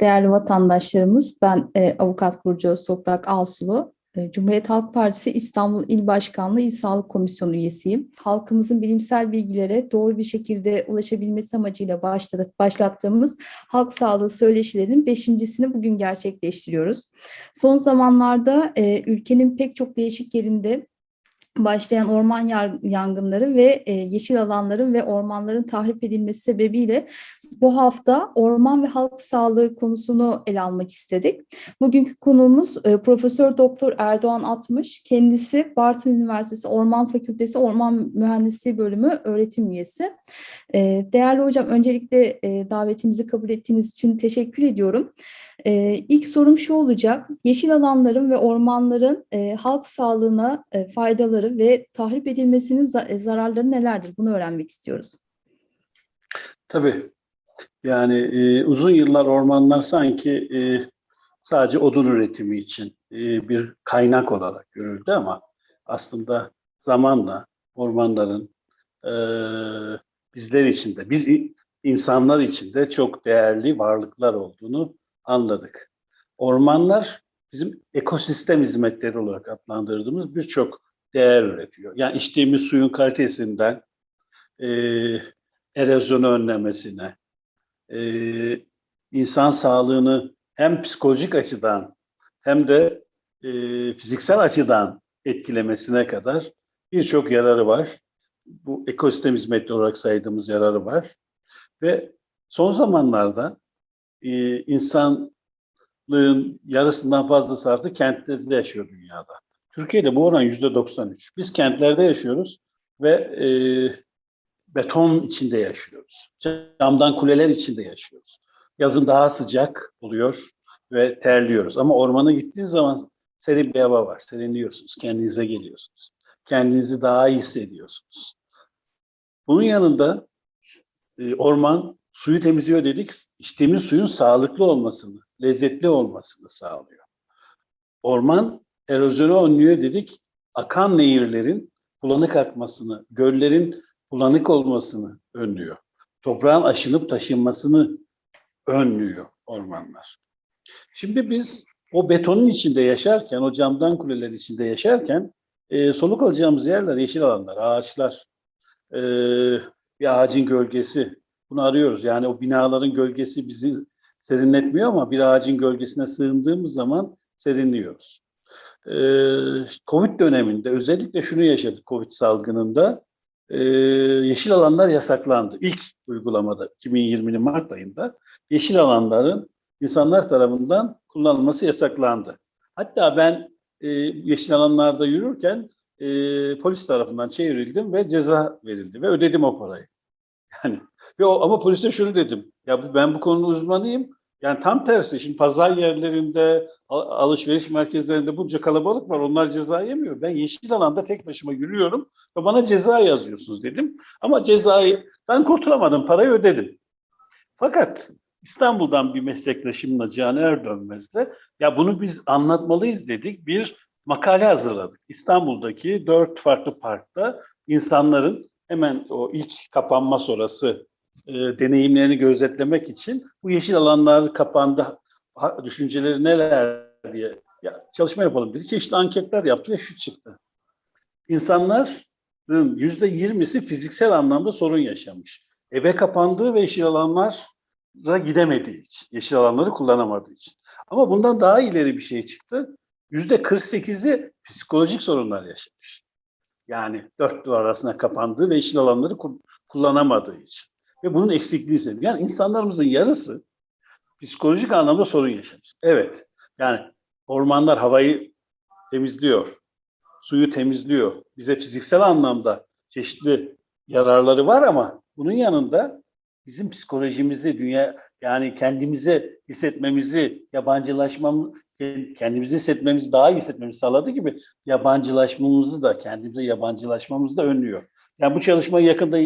Değerli vatandaşlarımız, ben e, Avukat Burcu Toprak Alsulu, e, Cumhuriyet Halk Partisi İstanbul İl Başkanlığı İl Sağlık Komisyonu üyesiyim. Halkımızın bilimsel bilgilere doğru bir şekilde ulaşabilmesi amacıyla başlattığımız halk sağlığı söyleşilerinin beşincisini bugün gerçekleştiriyoruz. Son zamanlarda e, ülkenin pek çok değişik yerinde başlayan orman yangınları ve e, yeşil alanların ve ormanların tahrip edilmesi sebebiyle bu hafta orman ve halk sağlığı konusunu ele almak istedik. Bugünkü konuğumuz e, Profesör Doktor Erdoğan Atmış. Kendisi Bartın Üniversitesi Orman Fakültesi Orman Mühendisliği Bölümü öğretim üyesi. E, değerli hocam öncelikle davetimizi kabul ettiğiniz için teşekkür ediyorum. E, ilk sorum şu olacak. Yeşil alanların ve ormanların e, halk sağlığına e, faydaları ve tahrip edilmesinin za- e, zararları nelerdir? Bunu öğrenmek istiyoruz. Tabii. Yani e, uzun yıllar ormanlar sanki e, sadece odun üretimi için e, bir kaynak olarak görüldü ama aslında zamanla ormanların e, bizler için de, biz insanlar için de çok değerli varlıklar olduğunu anladık. Ormanlar bizim ekosistem hizmetleri olarak adlandırdığımız birçok değer üretiyor. Yani içtiğimiz suyun kalitesinden e, erozyonu önlemesine, e, insan sağlığını hem psikolojik açıdan hem de e, fiziksel açıdan etkilemesine kadar birçok yararı var. Bu ekosistem hizmeti olarak saydığımız yararı var. Ve son zamanlarda e, insanlığın yarısından fazlası artık kentlerde yaşıyor dünyada. Türkiye'de bu oran yüzde 93. Biz kentlerde yaşıyoruz ve e, beton içinde yaşıyoruz. Camdan kuleler içinde yaşıyoruz. Yazın daha sıcak oluyor ve terliyoruz. Ama ormana gittiğiniz zaman serin bir hava var. Serinliyorsunuz, kendinize geliyorsunuz. Kendinizi daha iyi hissediyorsunuz. Bunun yanında e, orman suyu temizliyor dedik. İçtiğimiz suyun sağlıklı olmasını, lezzetli olmasını sağlıyor. Orman erozyonu önlüyor dedik. Akan nehirlerin bulanık akmasını, göllerin bulanık olmasını önlüyor. Toprağın aşınıp taşınmasını önlüyor ormanlar. Şimdi biz o betonun içinde yaşarken, o camdan kuleler içinde yaşarken e, soluk alacağımız yerler yeşil alanlar, ağaçlar, e, bir ağacın gölgesi. Bunu arıyoruz. Yani o binaların gölgesi bizi serinletmiyor ama bir ağacın gölgesine sığındığımız zaman serinliyoruz. E, Covid döneminde özellikle şunu yaşadık Covid salgınında e, yeşil alanlar yasaklandı. İlk uygulamada 2020'nin Mart ayında yeşil alanların insanlar tarafından kullanılması yasaklandı. Hatta ben e, yeşil alanlarda yürürken e, polis tarafından çevrildim ve ceza verildi ve ödedim o parayı. Yani ve ama polise şunu dedim. Ya ben bu konunun uzmanıyım. Yani tam tersi şimdi pazar yerlerinde, al- alışveriş merkezlerinde bunca kalabalık var. Onlar ceza yemiyor. Ben yeşil alanda tek başıma yürüyorum ve bana ceza yazıyorsunuz dedim. Ama cezayı ben kurtulamadım. Parayı ödedim. Fakat İstanbul'dan bir meslektaşımla Can Erdönmez'le ya bunu biz anlatmalıyız dedik. Bir makale hazırladık. İstanbul'daki dört farklı parkta insanların hemen o ilk kapanma sonrası e, deneyimlerini gözetlemek için bu yeşil alanlar kapandı, düşünceleri neler diye ya, çalışma yapalım dedik. Çeşitli anketler yaptı ve şu çıktı. İnsanların yüzde yirmisi fiziksel anlamda sorun yaşamış. Eve kapandığı ve yeşil alanlara gidemediği için, yeşil alanları kullanamadığı için. Ama bundan daha ileri bir şey çıktı. Yüzde 48'i psikolojik sorunlar yaşamış. Yani dört duvar arasına kapandığı ve yeşil alanları ku- kullanamadığı için. Ve bunun eksikliği sebebi. Yani insanlarımızın yarısı psikolojik anlamda sorun yaşamış. Evet. Yani ormanlar havayı temizliyor. Suyu temizliyor. Bize fiziksel anlamda çeşitli yararları var ama bunun yanında bizim psikolojimizi, dünya yani kendimize hissetmemizi, yabancılaşmamız, kendimizi hissetmemizi daha iyi hissetmemizi sağladığı gibi yabancılaşmamızı da kendimize yabancılaşmamızı da önlüyor. Yani bu çalışmayı yakında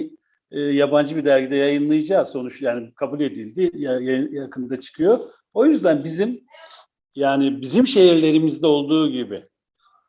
e, yabancı bir dergide yayınlayacağız sonuç yani kabul edildi ya- yakında çıkıyor. O yüzden bizim yani bizim şehirlerimizde olduğu gibi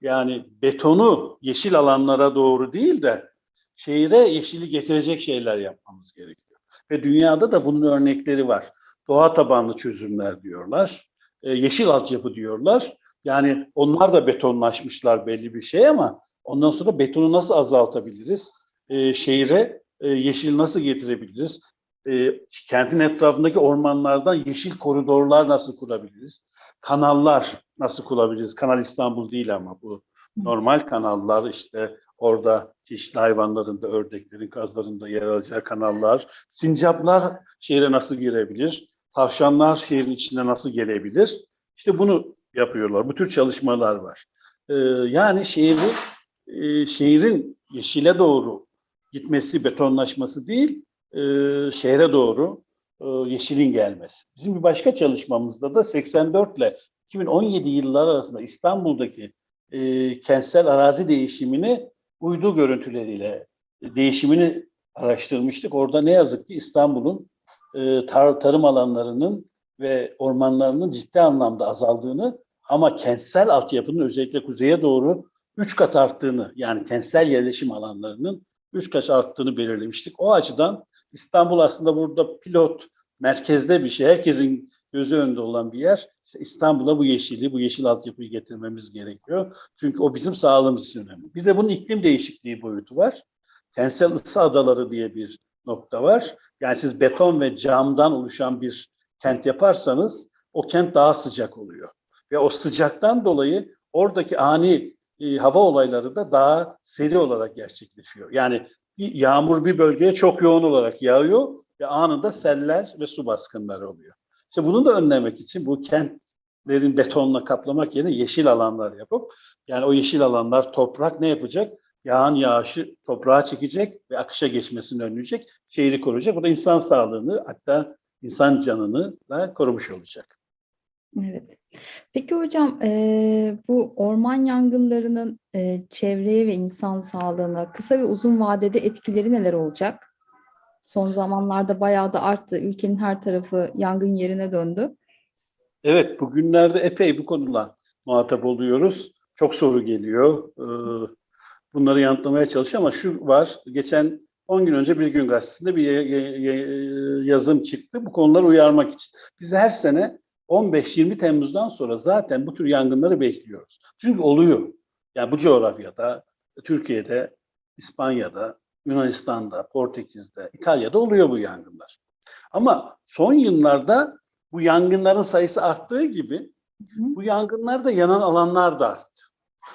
yani betonu yeşil alanlara doğru değil de şehire yeşili getirecek şeyler yapmamız gerekiyor. Ve dünyada da bunun örnekleri var. doğa tabanlı çözümler diyorlar. E, yeşil altyapı diyorlar. Yani onlar da betonlaşmışlar belli bir şey ama ondan sonra betonu nasıl azaltabiliriz? E, şehire e, yeşil nasıl getirebiliriz? E, kentin etrafındaki ormanlardan yeşil koridorlar nasıl kurabiliriz? Kanallar nasıl kurabiliriz? Kanal İstanbul değil ama bu normal kanallar işte orada çeşitli hayvanların da ördeklerin, kazların da yer alacağı kanallar. Sincaplar şehre nasıl girebilir? Tavşanlar şehrin içine nasıl gelebilir? İşte bunu yapıyorlar. Bu tür çalışmalar var. Ee, yani şehri, e, şehrin yeşile doğru gitmesi, betonlaşması değil, e, şehre doğru e, yeşilin gelmesi. Bizim bir başka çalışmamızda da 84 ile 2017 yılları arasında İstanbul'daki e, kentsel arazi değişimini uydu görüntüleriyle değişimini araştırmıştık. Orada ne yazık ki İstanbul'un e, tar tarım alanlarının ve ormanlarının ciddi anlamda azaldığını ama kentsel altyapının özellikle kuzeye doğru üç kat arttığını yani kentsel yerleşim alanlarının üç kat arttığını belirlemiştik. O açıdan İstanbul aslında burada pilot merkezde bir şey. Herkesin gözü önünde olan bir yer. İşte İstanbul'a bu yeşili, bu yeşil altyapıyı getirmemiz gerekiyor. Çünkü o bizim sağlığımız için önemli. Bir de bunun iklim değişikliği boyutu var. Kentsel ısı adaları diye bir nokta var. Yani siz beton ve camdan oluşan bir kent yaparsanız o kent daha sıcak oluyor. Ve o sıcaktan dolayı oradaki ani e, hava olayları da daha seri olarak gerçekleşiyor. Yani bir yağmur bir bölgeye çok yoğun olarak yağıyor ve anında seller ve su baskınları oluyor. İşte bunu da önlemek için bu kentlerin betonla kaplamak yerine yeşil alanlar yapıp yani o yeşil alanlar toprak ne yapacak? Yağan yağışı toprağa çekecek ve akışa geçmesini önleyecek, şehri koruyacak. Bu da insan sağlığını hatta insan canını da korumuş olacak. Evet. Peki hocam e, bu orman yangınlarının e, çevreye ve insan sağlığına kısa ve uzun vadede etkileri neler olacak? Son zamanlarda bayağı da arttı. Ülkenin her tarafı yangın yerine döndü. Evet, bugünlerde epey bu konular muhatap oluyoruz. Çok soru geliyor. Ee, bunları yanıtlamaya çalışıyorum ama şu var. Geçen 10 gün önce Bir Gün Gazetesi'nde bir yazım çıktı. Bu konuları uyarmak için. Biz her sene 15-20 Temmuz'dan sonra zaten bu tür yangınları bekliyoruz. Çünkü oluyor. Yani bu coğrafyada, Türkiye'de, İspanya'da, Yunanistan'da, Portekiz'de, İtalya'da oluyor bu yangınlar. Ama son yıllarda bu yangınların sayısı arttığı gibi bu yangınlarda yanan alanlar da arttı.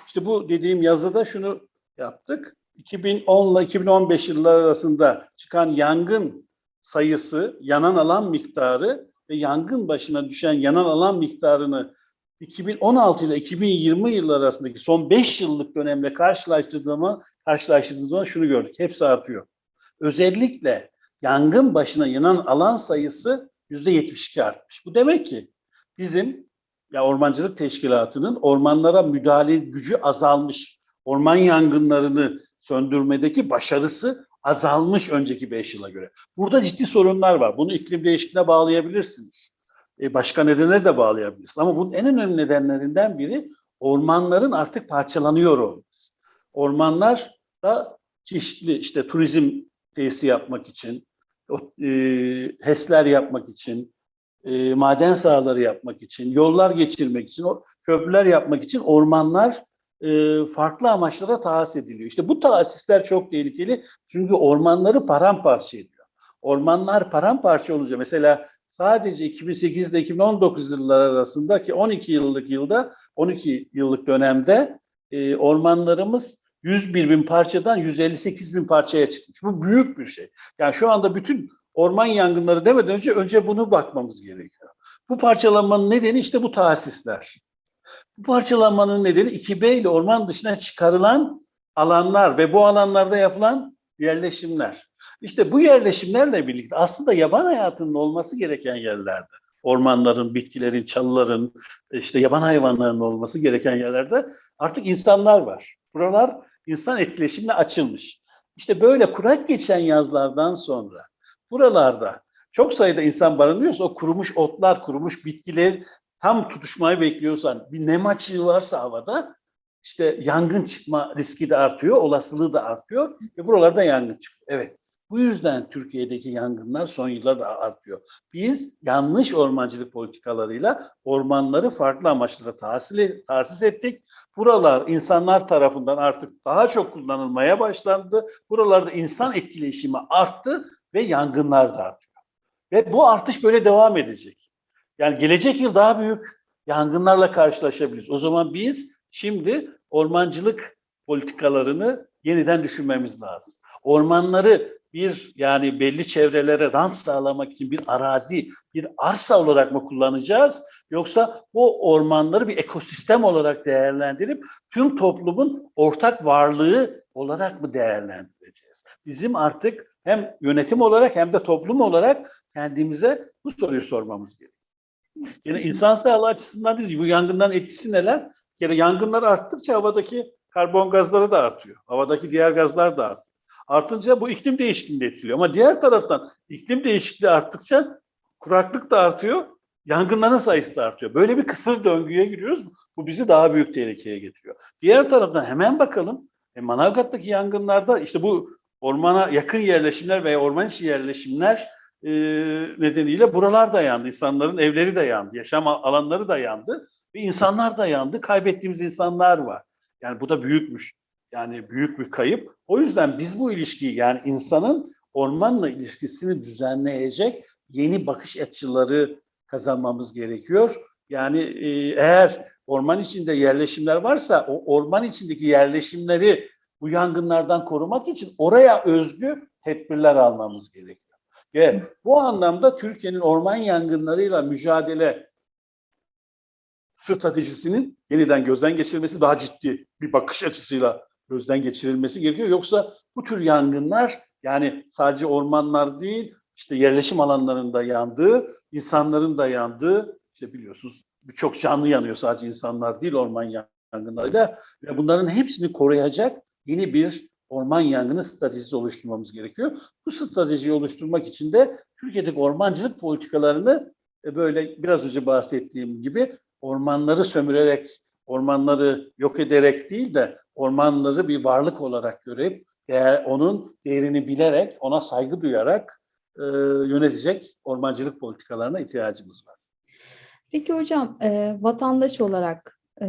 İşte bu dediğim yazıda şunu yaptık. 2010 ile 2015 yılları arasında çıkan yangın sayısı, yanan alan miktarı ve yangın başına düşen yanan alan miktarını 2016 ile 2020 yılları arasındaki son 5 yıllık dönemle karşılaştırdığımız karşılaştırdığımız zaman şunu gördük. Hepsi artıyor. Özellikle yangın başına yanan alan sayısı %72 artmış. Bu demek ki bizim ya Ormancılık Teşkilatı'nın ormanlara müdahale gücü azalmış. Orman yangınlarını söndürmedeki başarısı azalmış önceki 5 yıla göre. Burada ciddi sorunlar var. Bunu iklim değişikliğine bağlayabilirsiniz. E, başka nedenleri de bağlayabilirsiniz. Ama bunun en önemli nedenlerinden biri ormanların artık parçalanıyor olması. Ormanlar da çeşitli işte turizm tesisi yapmak için, e, HES'ler yapmak için, e, maden sahaları yapmak için, yollar geçirmek için, köprüler yapmak için ormanlar farklı amaçlara tahsis ediliyor. İşte bu tahsisler çok tehlikeli çünkü ormanları paramparça ediyor. Ormanlar paramparça olunca mesela sadece 2008 ile 2019 yılları arasındaki 12 yıllık yılda 12 yıllık dönemde e, ormanlarımız 101 bin parçadan 158 bin parçaya çıkmış. Bu büyük bir şey. Yani şu anda bütün orman yangınları demeden önce önce bunu bakmamız gerekiyor. Bu parçalanmanın nedeni işte bu tahsisler. Bu parçalanmanın nedeni 2B ile orman dışına çıkarılan alanlar ve bu alanlarda yapılan yerleşimler. İşte bu yerleşimlerle birlikte aslında yaban hayatının olması gereken yerlerde, ormanların, bitkilerin, çalıların, işte yaban hayvanlarının olması gereken yerlerde artık insanlar var. Buralar insan etkileşimine açılmış. İşte böyle kurak geçen yazlardan sonra buralarda çok sayıda insan barınıyorsa o kurumuş otlar, kurumuş bitkiler tam tutuşmayı bekliyorsan bir nem açığı varsa havada işte yangın çıkma riski de artıyor, olasılığı da artıyor ve buralarda yangın çıkıyor. Evet. Bu yüzden Türkiye'deki yangınlar son yıllarda artıyor. Biz yanlış ormancılık politikalarıyla ormanları farklı amaçlara tahsil, tahsis ettik. Buralar insanlar tarafından artık daha çok kullanılmaya başlandı. Buralarda insan etkileşimi arttı ve yangınlar da artıyor. Ve bu artış böyle devam edecek. Yani gelecek yıl daha büyük yangınlarla karşılaşabiliriz. O zaman biz şimdi ormancılık politikalarını yeniden düşünmemiz lazım. Ormanları bir yani belli çevrelere rant sağlamak için bir arazi, bir arsa olarak mı kullanacağız? Yoksa bu ormanları bir ekosistem olarak değerlendirip tüm toplumun ortak varlığı olarak mı değerlendireceğiz? Bizim artık hem yönetim olarak hem de toplum olarak kendimize bu soruyu sormamız gerekiyor. Yani insan sağlığı açısından değil, bu yangından etkisi neler? Yani yangınlar arttıkça havadaki karbon gazları da artıyor. Havadaki diğer gazlar da artıyor. Artınca bu iklim değişikliğini de etkiliyor. Ama diğer taraftan iklim değişikliği arttıkça kuraklık da artıyor, yangınların sayısı da artıyor. Böyle bir kısır döngüye giriyoruz. Bu bizi daha büyük tehlikeye getiriyor. Diğer taraftan hemen bakalım. E, Manavgat'taki yangınlarda işte bu ormana yakın yerleşimler veya orman içi yerleşimler e, nedeniyle buralar da yandı. İnsanların evleri de yandı. Yaşam alanları da yandı. Ve insanlar da yandı. Kaybettiğimiz insanlar var. Yani bu da büyükmüş. Yani büyük bir kayıp. O yüzden biz bu ilişkiyi yani insanın ormanla ilişkisini düzenleyecek yeni bakış açıları kazanmamız gerekiyor. Yani e, eğer orman içinde yerleşimler varsa o orman içindeki yerleşimleri bu yangınlardan korumak için oraya özgü tedbirler almamız gerekiyor. Ve bu anlamda Türkiye'nin orman yangınlarıyla mücadele stratejisinin yeniden gözden geçirilmesi daha ciddi bir bakış açısıyla gözden geçirilmesi gerekiyor. Yoksa bu tür yangınlar yani sadece ormanlar değil işte yerleşim alanlarında yandığı, insanların da yandığı işte biliyorsunuz birçok canlı yanıyor sadece insanlar değil orman yangınlarıyla ve bunların hepsini koruyacak yeni bir orman yangını stratejisi oluşturmamız gerekiyor. Bu stratejiyi oluşturmak için de Türkiye'deki ormancılık politikalarını e, böyle biraz önce bahsettiğim gibi ormanları sömürerek, ormanları yok ederek değil de ormanları bir varlık olarak görüp değer, onun değerini bilerek, ona saygı duyarak e, yönetecek ormancılık politikalarına ihtiyacımız var. Peki hocam, e, vatandaş olarak e,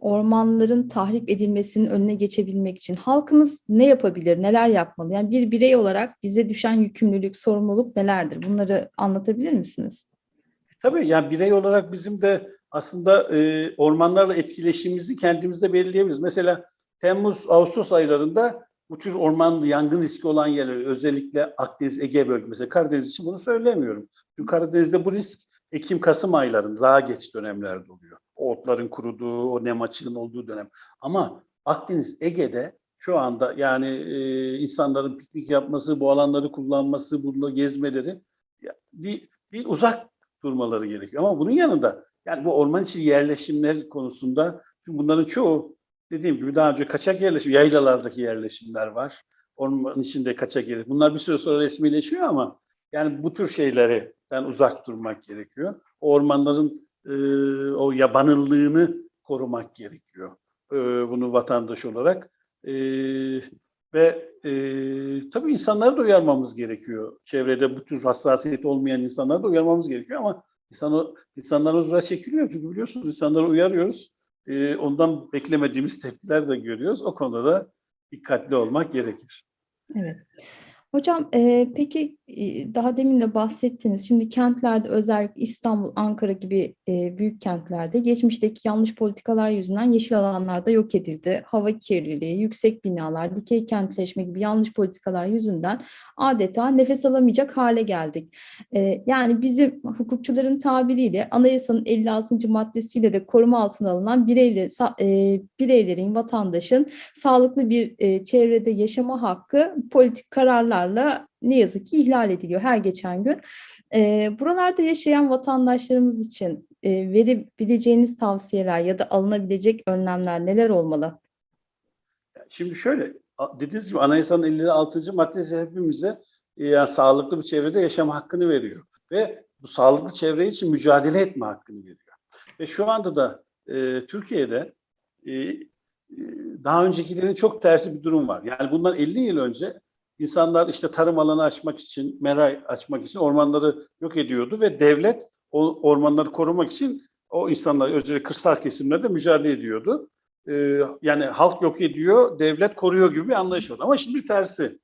ormanların tahrip edilmesinin önüne geçebilmek için halkımız ne yapabilir, neler yapmalı? Yani bir birey olarak bize düşen yükümlülük, sorumluluk nelerdir? Bunları anlatabilir misiniz? Tabii yani birey olarak bizim de aslında e, ormanlarla etkileşimimizi kendimizde belirleyebiliriz. Mesela Temmuz, Ağustos aylarında bu tür orman yangın riski olan yerler özellikle Akdeniz, Ege bölgesi, Karadeniz için bunu söylemiyorum. Çünkü Karadeniz'de bu risk Ekim, Kasım aylarında daha geç dönemlerde oluyor. O otların kuruduğu, o nem açığının olduğu dönem. Ama Akdeniz, Ege'de şu anda yani e, insanların piknik yapması, bu alanları kullanması, burada gezmeleri değil, değil, uzak durmaları gerekiyor. Ama bunun yanında yani bu orman içi yerleşimler konusunda çünkü bunların çoğu dediğim gibi daha önce kaçak yerleşim, yaylalardaki yerleşimler var. Orman içinde kaçak yerleşim. Bunlar bir süre sonra resmileşiyor ama yani bu tür şeyleri ben uzak durmak gerekiyor. O ormanların e, o yabanıllığını korumak gerekiyor. E, bunu vatandaş olarak. E, ve e, tabii insanları da uyarmamız gerekiyor. Çevrede bu tür hassasiyet olmayan insanları da uyarmamız gerekiyor ama insan, insanlar uzura çekiliyor. Çünkü biliyorsunuz insanları uyarıyoruz. E, ondan beklemediğimiz tepkiler de görüyoruz. O konuda da dikkatli olmak gerekir. Evet. Hocam e, peki daha demin de bahsettiniz. Şimdi kentlerde özellikle İstanbul, Ankara gibi e, büyük kentlerde geçmişteki yanlış politikalar yüzünden yeşil alanlarda yok edildi. Hava kirliliği, yüksek binalar, dikey kentleşme gibi yanlış politikalar yüzünden adeta nefes alamayacak hale geldik. E, yani bizim hukukçuların tabiriyle anayasanın 56. maddesiyle de koruma altına alınan bireyler, e, bireylerin, vatandaşın sağlıklı bir e, çevrede yaşama hakkı politik kararlar kararlarla ne yazık ki ihlal ediliyor her geçen gün. E, buralarda yaşayan vatandaşlarımız için e, verebileceğiniz tavsiyeler ya da alınabilecek önlemler neler olmalı? Şimdi şöyle, dediğiniz gibi anayasanın 56. maddesi hepimize yani sağlıklı bir çevrede yaşama hakkını veriyor. Ve bu sağlıklı çevre için mücadele etme hakkını veriyor. Ve şu anda da e, Türkiye'de e, daha öncekilerin çok tersi bir durum var. Yani bundan 50 yıl önce insanlar işte tarım alanı açmak için, meray açmak için ormanları yok ediyordu ve devlet o ormanları korumak için o insanlar özellikle kırsal kesimlerde mücadele ediyordu. Ee, yani halk yok ediyor, devlet koruyor gibi bir anlayış var. Ama şimdi tersi.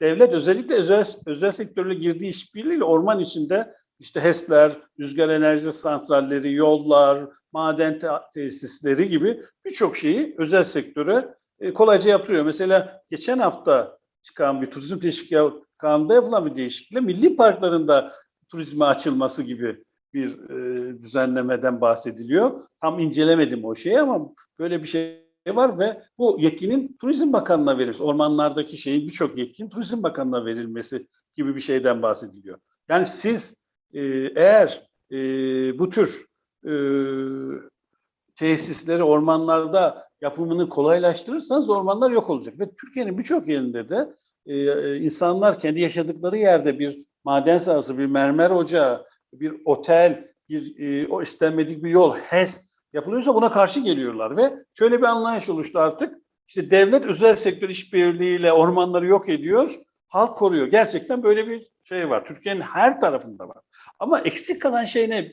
Devlet özellikle özel, özel sektörle girdiği işbirliğiyle orman içinde işte HES'ler, rüzgar enerji santralleri, yollar, maden te- tesisleri gibi birçok şeyi özel sektöre e, kolayca yaptırıyor. Mesela geçen hafta çıkan bir turizm teşvik kanunda yapılan bir değişiklikle milli parklarında turizme açılması gibi bir e, düzenlemeden bahsediliyor. Tam incelemedim o şeyi ama böyle bir şey var ve bu yetkinin Turizm Bakanlığı'na verilmesi, ormanlardaki şeyin birçok yetkinin Turizm Bakanlığı'na verilmesi gibi bir şeyden bahsediliyor. Yani siz e, eğer e, bu tür e, tesisleri ormanlarda yapımını kolaylaştırırsanız ormanlar yok olacak. Ve Türkiye'nin birçok yerinde de e, insanlar kendi yaşadıkları yerde bir maden sahası, bir mermer ocağı, bir otel, bir e, o istenmedik bir yol, HES yapılıyorsa buna karşı geliyorlar ve şöyle bir anlayış oluştu artık. İşte devlet özel sektör işbirliğiyle ormanları yok ediyor, halk koruyor. Gerçekten böyle bir şey var. Türkiye'nin her tarafında var. Ama eksik kalan şey ne?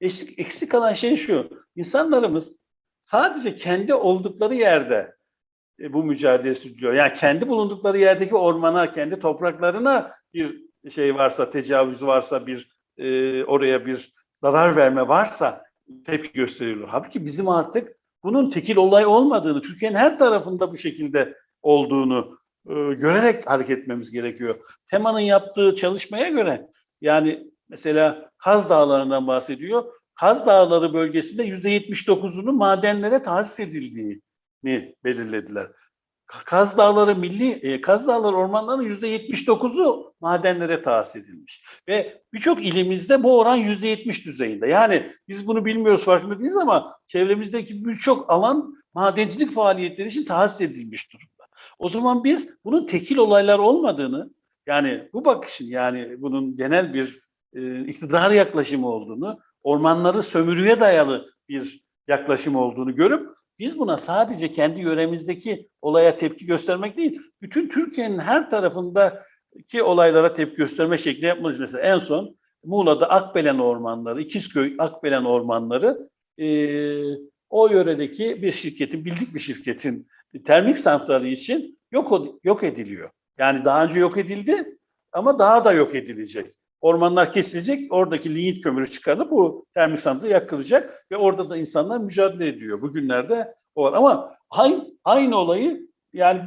Eksik, eksik kalan şey şu. İnsanlarımız sadece kendi oldukları yerde e, bu mücadele sürdürüyor. Yani kendi bulundukları yerdeki ormana, kendi topraklarına bir şey varsa, tecavüz varsa, bir e, oraya bir zarar verme varsa tepki gösteriyorlar. Halbuki bizim artık bunun tekil olay olmadığını, Türkiye'nin her tarafında bu şekilde olduğunu e, görerek hareket etmemiz gerekiyor. Tema'nın yaptığı çalışmaya göre yani mesela Kaz Dağları'ndan bahsediyor. Kaz Dağları bölgesinde yüzde 79'unu madenlere tahsis edildiğini belirlediler. Kaz Dağları milli, e, Kaz Dağları ormanlarının yüzde 79'u madenlere tahsis edilmiş. Ve birçok ilimizde bu oran yüzde 70 düzeyinde. Yani biz bunu bilmiyoruz farkında değiliz ama çevremizdeki birçok alan madencilik faaliyetleri için tahsis edilmiş durumda. O zaman biz bunun tekil olaylar olmadığını, yani bu bakışın yani bunun genel bir e, iktidar yaklaşımı olduğunu, ormanları sömürüye dayalı bir yaklaşım olduğunu görüp biz buna sadece kendi yöremizdeki olaya tepki göstermek değil, bütün Türkiye'nin her tarafındaki olaylara tepki gösterme şekli yapmalıyız. Mesela en son Muğla'da Akbelen ormanları, İkizköy Akbelen ormanları e, o yöredeki bir şirketin, bildik bir şirketin termik santrali için yok yok ediliyor. Yani daha önce yok edildi ama daha da yok edilecek. Ormanlar kesilecek, oradaki lignit kömürü çıkarılıp bu termik santrali yakılacak ve orada da insanlar mücadele ediyor. Bugünlerde o var. Ama aynı, aynı olayı yani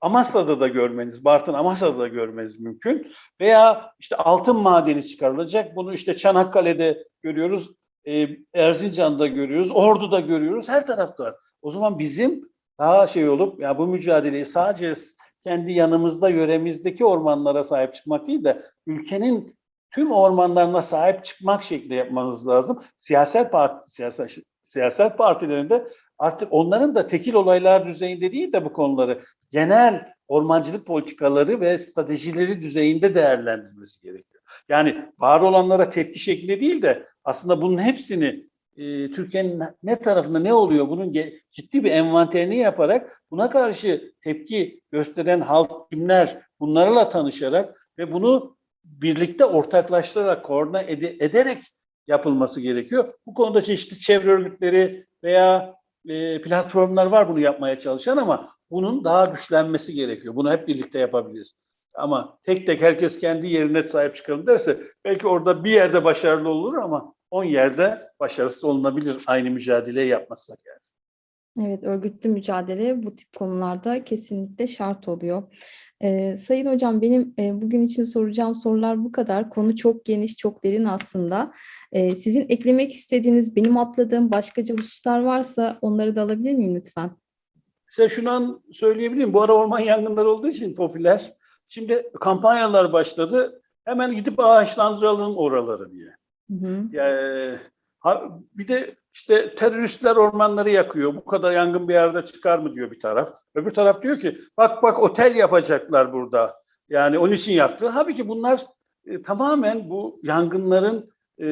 Amasya'da da görmeniz, Bartın Amasya'da da görmeniz mümkün. Veya işte altın madeni çıkarılacak. Bunu işte Çanakkale'de görüyoruz, e, Erzincan'da görüyoruz, Ordu'da görüyoruz, her tarafta. O zaman bizim daha şey olup ya bu mücadeleyi sadece kendi yanımızda, yöremizdeki ormanlara sahip çıkmak değil de ülkenin tüm ormanlarına sahip çıkmak şeklinde yapmanız lazım. Siyasal parti, siyasal, siyasal partilerinde artık onların da tekil olaylar düzeyinde değil de bu konuları genel ormancılık politikaları ve stratejileri düzeyinde değerlendirmesi gerekiyor. Yani var olanlara tepki şeklinde değil de aslında bunun hepsini e, Türkiye'nin ne tarafında ne oluyor bunun ciddi bir envanterini yaparak buna karşı tepki gösteren halk kimler bunlarla tanışarak ve bunu birlikte ortaklaştırarak koordine ed- ederek yapılması gerekiyor. Bu konuda çeşitli çevre örgütleri veya e, platformlar var bunu yapmaya çalışan ama bunun daha güçlenmesi gerekiyor. Bunu hep birlikte yapabiliriz. Ama tek tek herkes kendi yerine sahip çıkalım derse belki orada bir yerde başarılı olur ama 10 yerde başarısız olunabilir aynı mücadeleyi yapmazsak yani. Evet, örgütlü mücadele bu tip konularda kesinlikle şart oluyor. Ee, Sayın Hocam benim e, bugün için soracağım sorular bu kadar. Konu çok geniş, çok derin aslında. Ee, sizin eklemek istediğiniz, benim atladığım başkaca hususlar varsa onları da alabilir miyim lütfen? Size şunu an söyleyebilirim. Bu ara orman yangınları olduğu için popüler. Şimdi kampanyalar başladı. Hemen gidip ağaçlandıralım oraları diye. Hı hı. Yani, bir de işte teröristler ormanları yakıyor. Bu kadar yangın bir yerde çıkar mı diyor bir taraf. Öbür taraf diyor ki bak bak otel yapacaklar burada. Yani onun için yaptı. Halbuki bunlar e, tamamen bu yangınların e,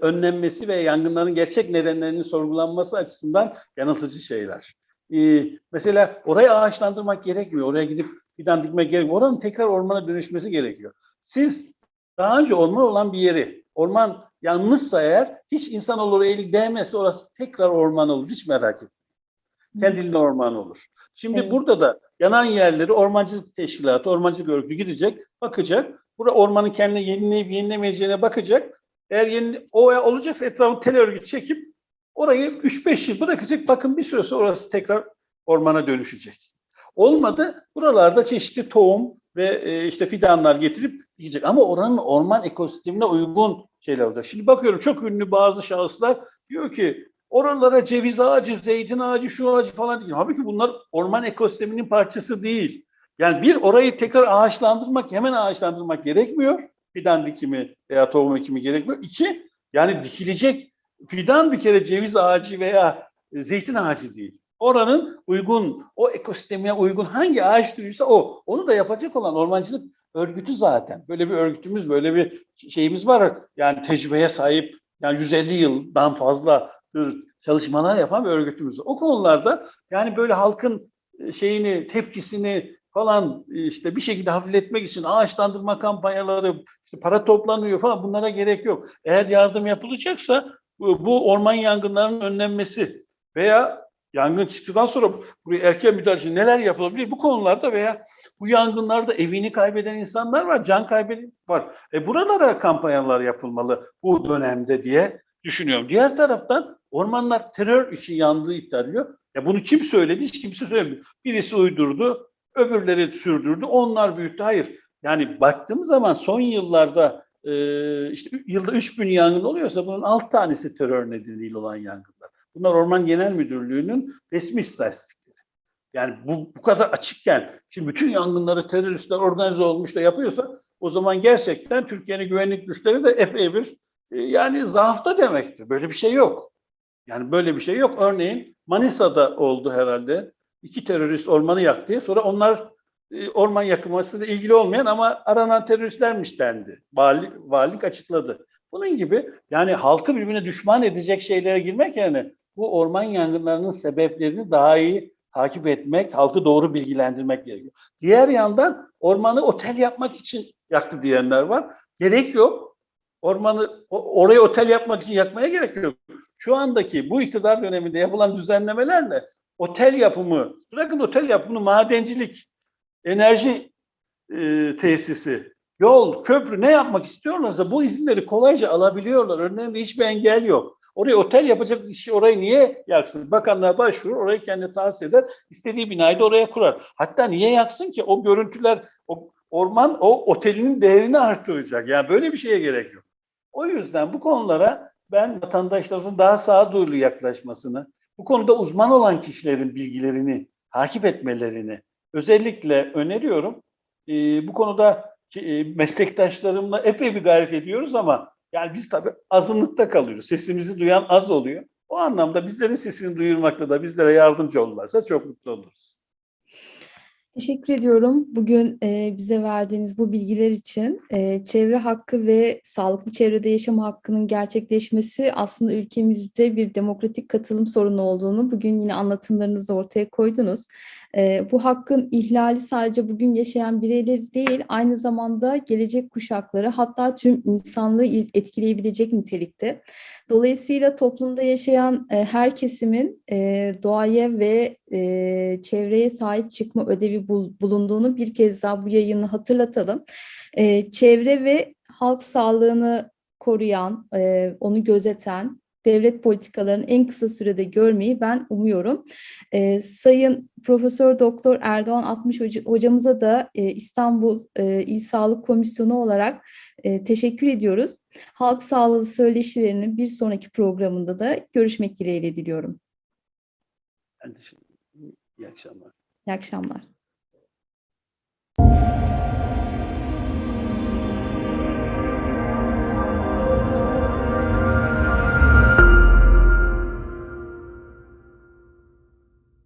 önlenmesi ve yangınların gerçek nedenlerinin sorgulanması açısından yanıltıcı şeyler. e, mesela orayı ağaçlandırmak gerekmiyor. Oraya gidip fidan dikmek gerekmiyor. Oranın tekrar ormana dönüşmesi gerekiyor. Siz daha önce orman olan bir yeri, orman yanlışsa eğer hiç insanoğlu oraya el değmezse orası tekrar orman olur. Hiç merak etmeyin. Kendiliğinden orman olur. Şimdi Evet. burada da yanan yerleri ormancılık teşkilatı, ormancılık örgütü gidecek, bakacak. Burada ormanın kendine yenileyip yenilemeyeceğine bakacak. Eğer yeni, o olacaksa etrafını tel örgü çekip orayı 3-5 yıl bırakacak. Bakın bir süre sonra orası tekrar ormana dönüşecek. Olmadı buralarda çeşitli tohum ve e, işte fidanlar getirip diyecek. Ama oranın orman ekosistemine uygun şeyler olacak. Şimdi bakıyorum çok ünlü bazı şahıslar diyor ki oralara ceviz ağacı, zeytin ağacı, şu ağacı falan diyor. Halbuki bunlar orman ekosisteminin parçası değil. Yani bir orayı tekrar ağaçlandırmak, hemen ağaçlandırmak gerekmiyor. Fidan dikimi veya tohum ekimi gerekmiyor. İki, yani dikilecek fidan bir kere ceviz ağacı veya zeytin ağacı değil. Oranın uygun, o ekosisteme uygun hangi ağaç türüyse o. Onu da yapacak olan ormancılık örgütü zaten. Böyle bir örgütümüz, böyle bir şeyimiz var. Yani tecrübeye sahip, yani 150 yıldan fazladır çalışmalar yapan bir örgütümüz. O konularda yani böyle halkın e, şeyini, tepkisini falan e, işte bir şekilde hafifletmek için ağaçlandırma kampanyaları, işte para toplanıyor falan bunlara gerek yok. Eğer yardım yapılacaksa bu orman yangınlarının önlenmesi veya yangın çıktıktan sonra buraya erken müdahale için neler yapılabilir bu konularda veya bu yangınlarda evini kaybeden insanlar var, can kaybeden var. E buralara kampanyalar yapılmalı bu dönemde diye düşünüyorum. Diğer taraftan ormanlar terör için yandığı iddia ediliyor. Ya bunu kim söyledi? Hiç kimse söylemedi. Birisi uydurdu, öbürleri sürdürdü, onlar büyüttü. Hayır. Yani baktığımız zaman son yıllarda e, işte yılda 3000 yangın oluyorsa bunun 6 tanesi terör nedeniyle olan yangınlar. Bunlar Orman Genel Müdürlüğü'nün resmi istatistikleri. Yani bu, bu kadar açıkken şimdi bütün yangınları teröristler organize olmuş da yapıyorsa o zaman gerçekten Türkiye'nin güvenlik güçleri de epey bir e, yani zaafta demektir. Böyle bir şey yok. Yani böyle bir şey yok. Örneğin Manisa'da oldu herhalde. İki terörist ormanı yaktı. Sonra onlar e, orman yakılmasıyla ilgili olmayan ama aranan teröristlermiş dendi. Vali, valilik açıkladı. Bunun gibi yani halkı birbirine düşman edecek şeylere girmek yerine bu orman yangınlarının sebeplerini daha iyi takip etmek, halkı doğru bilgilendirmek gerekiyor. Diğer yandan ormanı otel yapmak için yaktı diyenler var. Gerek yok. Ormanı oraya otel yapmak için yakmaya gerek yok. Şu andaki bu iktidar döneminde yapılan düzenlemelerle otel yapımı, bırakın otel yapımını madencilik, enerji e, tesisi, yol, köprü ne yapmak istiyorlarsa bu izinleri kolayca alabiliyorlar. Önlerinde hiçbir engel yok. Oraya otel yapacak işi orayı niye yaksın? Bakanlığa başvurur, orayı kendi tahsis eder, istediği binayı da oraya kurar. Hatta niye yaksın ki? O görüntüler, o orman o otelinin değerini artıracak. Yani böyle bir şeye gerek yok. O yüzden bu konulara ben vatandaşların daha sağduyulu yaklaşmasını, bu konuda uzman olan kişilerin bilgilerini takip etmelerini özellikle öneriyorum. Ee, bu konuda e, meslektaşlarımla epey bir gayret ediyoruz ama yani biz tabii azınlıkta kalıyoruz. Sesimizi duyan az oluyor. O anlamda bizlerin sesini duyurmakta da bizlere yardımcı olurlarsa çok mutlu oluruz. Teşekkür ediyorum. Bugün e, bize verdiğiniz bu bilgiler için e, çevre hakkı ve sağlıklı çevrede yaşama hakkının gerçekleşmesi aslında ülkemizde bir demokratik katılım sorunu olduğunu bugün yine anlatımlarınızda ortaya koydunuz. E, bu hakkın ihlali sadece bugün yaşayan bireyleri değil, aynı zamanda gelecek kuşakları hatta tüm insanlığı il- etkileyebilecek nitelikte. Dolayısıyla toplumda yaşayan e, her kesimin e, doğaya ve e, çevreye sahip çıkma ödevi bul- bulunduğunu bir kez daha bu yayını hatırlatalım. E, çevre ve halk sağlığını koruyan, e, onu gözeten devlet politikalarının en kısa sürede görmeyi ben umuyorum. E, Sayın Profesör Doktor Erdoğan 60 hocamıza da e, İstanbul e, İl Sağlık Komisyonu olarak e, teşekkür ediyoruz. Halk sağlığı söyleşilerinin bir sonraki programında da görüşmek dileğiyle diliyorum. Ben teşekkür ederim. İyi akşamlar. İyi akşamlar.